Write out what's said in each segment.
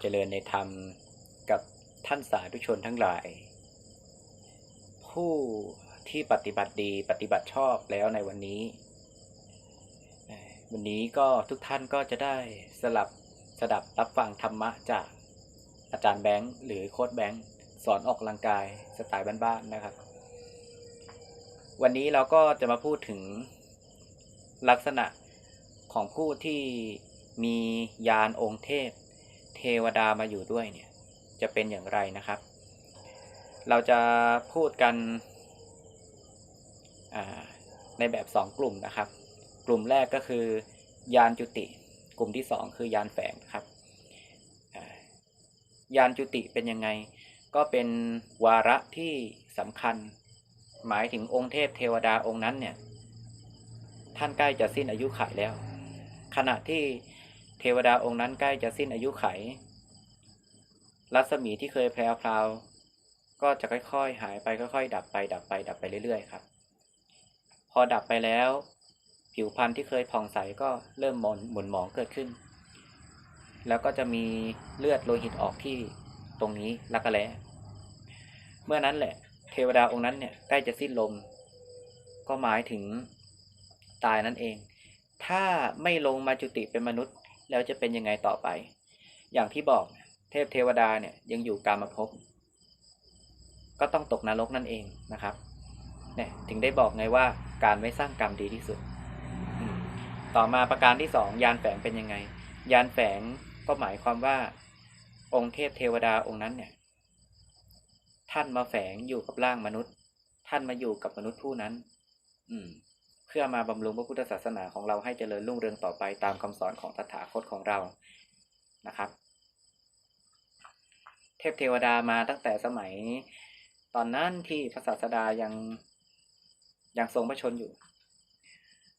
เจริญในธรรมกับท่านสาธุชนทั้งหลาย ผู้ที่ปฏิบัติดีปฏิบัติชอบแล้วในวันนี้ วันนี้ก็ทุกท่านก็จะได้สลับสดับรับฟังธรรมะจากอาจารย์แบงค์หรือโค้ดแบงค์สอนออกกำลังกายสไตล์บ้านๆนะครับ วันนี้เราก็จะมาพูดถึงลักษณะของผู้ที่มียานองค์เทพ เทวดามาอยู่ด้วยเนี่ยจะเป็นอย่างไรนะครับ เราจะพูดกันในแบบสองกลุ่มนะครับ กลุ่มแรกก็คือยานจุติ กลุ่มที่สองคือยานแฝงครับยานจุติเป็นยังไง ก็เป็นวาระที่สำคัญ หมายถึงองค์เทพเทวดาองค์นั้นเนี่ยท่านใกล้จะสิ้นอายุขัยแล้ว ขณะที่ ทวดาองค์นั้นใกล้จะสิ้นอายุไข รัศมีที่เคยแพรวพราวก็จะค่อยๆ หายไปค่อยๆ ดับไป ดับไป ดับไปเรื่อยๆครับ พอดับไปแล้ว ผิวพรรณที่เคยผ่องใสก็เริ่มหมอนหมุนหมองเกิดขึ้น แล้วก็จะมีเลือดโลหิตออกที่ตรงนี้ลักกะแลเมื่อนั้นแหละ เทวดาองค์นั้นเนี่ยใกล้จะสิ้นลม ก็หมายถึงตายนั่นเอง ถ้าไม่ลงมาจุติเป็นมนุษย์ แล้วจะเป็นยังไงต่อไป อย่างที่บอกเทพเทวดาเนี่ยยังอยู่กามภพก็ต้องตกนรกนั่นเองนะครับเนี่ยถึงได้บอกไงว่าการไม่สร้างกรรมดีที่สุด ต่อมาประการที่สองยานแฝงเป็นยังไง ยานแฝงก็หมายความว่าองค์เทพเทวดาองค์นั้นเนี่ยท่านมาแฝงอยู่กับร่างมนุษย์ ท่านมาอยู่กับมนุษย์ผู้นั้น อืม พื่อมาบำรุงพระพุทธศาสนาของเราให้เจริญรุ่งเรืองต่อไปตามคำสอนของตถาคตของเรานะครับ เทพเทวดามาตั้งแต่สมัย ตอนนั้นที่พระศาสดายังยังทรงพระชนอยู่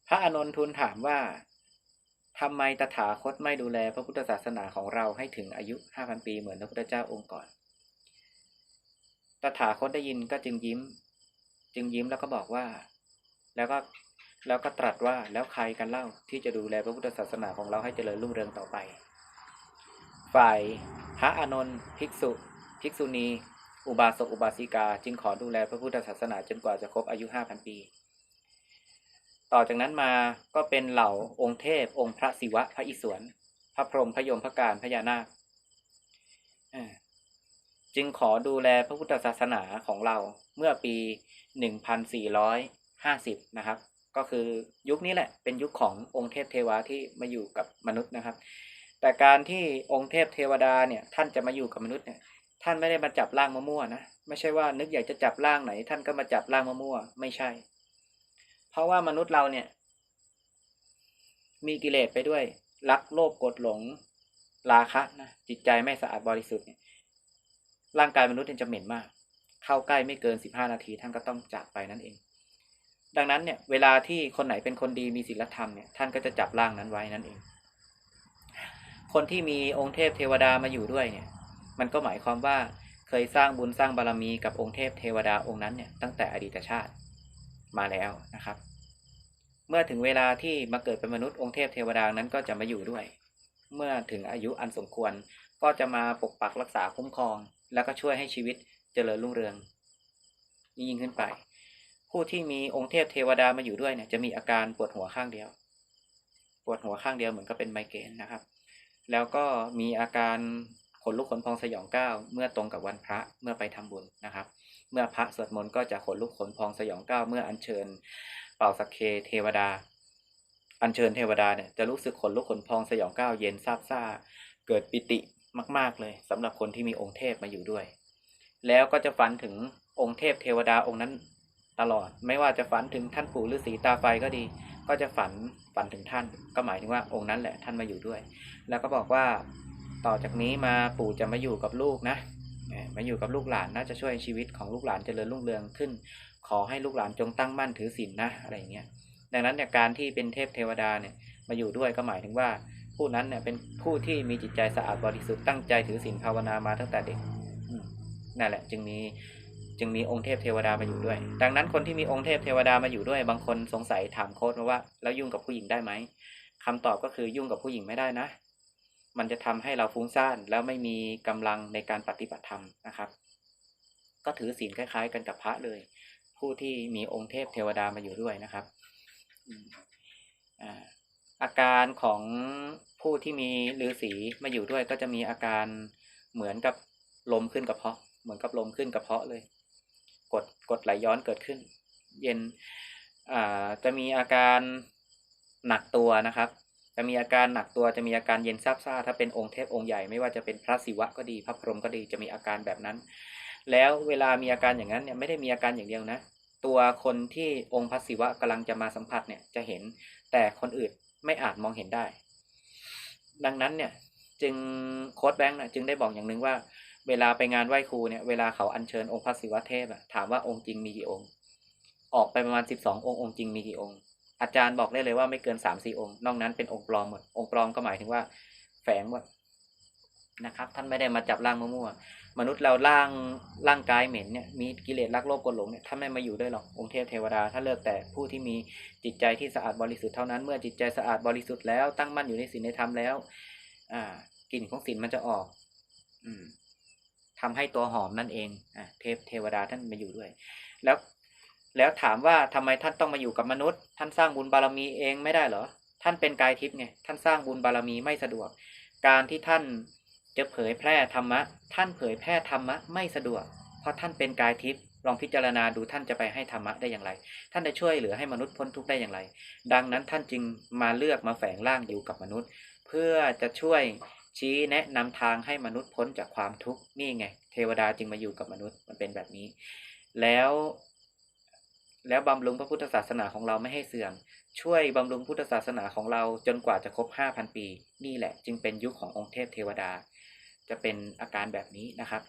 พระอานนทูลถามว่าทำไมตถาคตไม่ดูแลพระพุทธศาสนาของเราให้ถึงอายุห้าพันปีเหมือนพระพุทธเจ้าองค์ก่อน ตถาคตได้ยินก็จึงยิ้ม จึงยิ้มแล้วก็บอกว่า แล้วก็ แล้วก็ตรัสว่าแล้วใครกันเล่าที่จะดูแลพระพุทธศาสนาของเราให้เจริญรุ่งเรืองต่อไป ฝ่ายพระอานนท์ภิกษุ ภิกษุณี อุบาสกอุบาสิกา จึงขอดูแลพระพุทธศาสนาจนกว่าจะครบอายุห้าพันปี ต่อจากนั้นมาก็เป็นเหล่าองค์เทพ องค์พระศิวะพระอิศวรพระพรหมพระยมพระการพญานาคจึงขอดูแลพระพุทธศาสนาของเราเมื่อปี 1450 นะครับ ก็คือยุคนี้แหละเป็นยุคขององค์เทพเทวาที่มาอยู่กับมนุษย์นะครับ แต่การที่องค์เทพเทวดาเนี่ยท่านจะมาอยู่กับมนุษย์เนี่ยท่านไม่ได้มาจับร่างมะม่วนะไม่ใช่ว่านึกอยากจะจับร่างไหน ท่านก็มาจับร่างมะม่วไม่ใช่ เพราะว่ามนุษย์เราเนี่ยมีกิเลสไปด้วย รักโลภกดหลงราคะนะจิตใจไม่สะอาดบริสุทธิ์เนี่ยร่างกายมนุษย์จะเหม็นมาก เข้าใกล้ไม่เกินสิบห้านาทีท่านก็ต้องจากไปนั่นเอง ดังนั้นเนี่ยเวลาที่คนไหนเป็นคนดีมีศีลธรรมเนี่ยท่านก็จะจับร่างนั้นไว้นั่นเอง คนที่มีองค์เทพเทวดามาอยู่ด้วยเนี่ย มันก็หมายความว่าเคยสร้างบุญสร้างบารมีกับองค์เทพเทวดาองค์นั้นเนี่ยตั้งแต่อดีตชาติมาแล้วนะครับ เมื่อถึงเวลาที่มาเกิดเป็นมนุษย์องค์เทพเทวดานั้นก็จะมาอยู่ด้วย เมื่อถึงอายุอันสมควรก็จะมาปกปักรักษาคุ้มครอง แล้วก็ช่วยให้ชีวิตเจริญรุ่งเรืองยิ่งขึ้นไป ผู้ที่มีองค์เทพเทวดามาอยู่ด้วยเนี่ยจะมีอาการปวดหัวข้างเดียว ปวดหัวข้างเดียวเหมือนก็เป็นไมเกรนนะครับ แล้วก็มีอาการขนลุกขนพองสยองก้าวเมื่อตรงกับวันพระเมื่อไปทำบุญนะครับ เมื่อพระสวดมนต์ก็จะขนลุกขนพองสยองก้าวเมื่ออัญเชิญ เป่าสักเคเทวดา อัญเชิญเทวดาเนี่ยจะรู้สึกขนลุกขนพองสยองก้าวเย็นซาบซ่าเกิดปิติมาก ๆเลยสำหรับคนที่มีองค์เทพมาอยู่ด้วย แล้วก็จะฝันถึงองค์เทพเทวดาองค์นั้น ตลอด ไม่ว่าจะฝันถึงท่านปู่ฤาษีตาไฟก็ดี ก็จะฝันฝันถึงท่าน ก็หมายถึงว่าองค์นั้นแหละท่านมาอยู่ด้วย แล้วก็บอกว่าต่อจากนี้มาปู่จะมาอยู่กับลูกนะมาอยู่กับลูกหลานน่าจะช่วยชีวิตของลูกหลานเจริญรุ่งเรืองขึ้น ขอให้ลูกหลานจงตั้งมั่นถือศีลนะอะไรอย่างเงี้ยดังนั้นเนี่ยการที่เป็นเทพเทวดาเนี่ยมาอยู่ด้วยก็หมายถึงว่า ผู้นั้นเนี่ยเป็นผู้ที่มีจิตใจสะอาดบริสุทธิ์ตั้งใจถือศีลภาวนามาตั้งแต่เด็กนั่นแหละจึงมี จึงมีองค์เทพเทวดามาอยู่ด้วย ดังนั้นคนที่มีองค์เทพเทวดามาอยู่ด้วย บางคนสงสัยถามโค้ดมาว่า แล้วยุ่งกับผู้หญิงได้ไหมคำตอบก็คือยุ่งกับผู้หญิงไม่ได้นะ มันจะทำให้เราฟุ้งซ่านแล้วไม่มีกำลังในการปฏิบัติธรรมนะครับ ก็ถือศีลคล้าย ๆ กันกับพระเลย ผู้ที่มีองค์เทพเทวดามาอยู่ด้วยนะครับอ่าอาการของผู้ที่มีฤาษีมาอยู่ด้วยก็จะมีอาการเหมือนกับลมขึ้นกระเพาะ เหมือนกับลมขึ้นกระเพาะเลย กดกดไหลย้อนเกิดขึ้น เย็นจะมีอาการหนักตัวนะครับ จะมีอาการหนักตัวจะมีอาการเย็นซาบซ่าถ้าเป็นองค์เทพองค์ใหญ่ไม่ว่าจะเป็นพระศิวะก็ดีพระพรหมก็ดีจะมีอาการแบบนั้น แล้วเวลามีอาการอย่างนั้นเนี่ยไม่ได้มีอาการอย่างเดียวนะ ตัวคนที่องค์พระศิวะกำลังจะมาสัมผัสเนี่ยจะเห็นแต่คนอื่นไม่อาจมองเห็นได้ ดังนั้นเนี่ยจึงโค้ดแบงค์นะจึงได้บอกอย่างหนึ่งว่า เวลาไปงานไหว้ครูเนี่ยเวลาเขาอัญเชิญองค์พระศิวะเทพอะถามว่าองค์จริงมีกี่องค์ ออกไปประมาณสิบสององค์องค์จริงมีกี่องค์ อาจารย์บอกได้เลยว่าไม่เกินสามสี่องค์ นอกนั้นเป็นองค์ปลอมหมดองค์ปลอมก็หมายถึงว่า แฝงหมดนะครับ ท่านไม่ได้มาจับร่างมั่วๆมนุษย์เราร่างร่างกายเหม็นเนี่ยมีกิเลสรักโลภกดหลงเนี่ยท่านไม่มาอยู่ด้วยหรอกองค์เทพเทวดาถ้าเลิกแต่ผู้ที่มีจิตใจที่สะอาดบริสุทธิ์เท่านั้นเมื่อจิตใจสะอาดบริสุทธิ์แล้วตั้งมั่นอยู่ในศีลในธรรมแล้ว อ่ากลิ่นของศีลมันจะออก อืม ทำให้ตัวหอมนั่นเองอะเทพเทวดาท่านมาอยู่ด้วย แล้วแล้วถามว่าทำไมท่านต้องมาอยู่กับมนุษย์ ท่านสร้างบุญบารมีเองไม่ได้เหรอ ท่านเป็นกายทิพย์ไงท่านสร้างบุญบารมีไม่สะดวก การที่ท่านจะเผยแพร่ธรรมะ ท่านเผยแพร่ธรรมะไม่สะดวก เพราะท่านเป็นกายทิพย์ลองพิจารณาดูท่านจะไปให้ธรรมะได้อย่างไร ท่านจะช่วยเหลือให้มนุษย์พ้นทุกข์ได้อย่างไร ดังนั้นท่านจึงมาเลือกมาแฝงร่างอยู่กับมนุษย์ เพื่อจะช่วย ชี้แนะนำทางให้มนุษย์พ้นจากความทุกข์นี่ไง เทวดาจึงมาอยู่กับมนุษย์มันเป็นแบบนี้ แล้ว แล้วบำรุงพระพุทธศาสนาของเราไม่ให้เสื่อม ช่วยบำรุงพุทธศาสนาของเราจนกว่าจะครบห้าพันปี นี่แหละ จึงเป็นยุคขององค์เทพเทวดา จะเป็นอาการแบบนี้นะครับ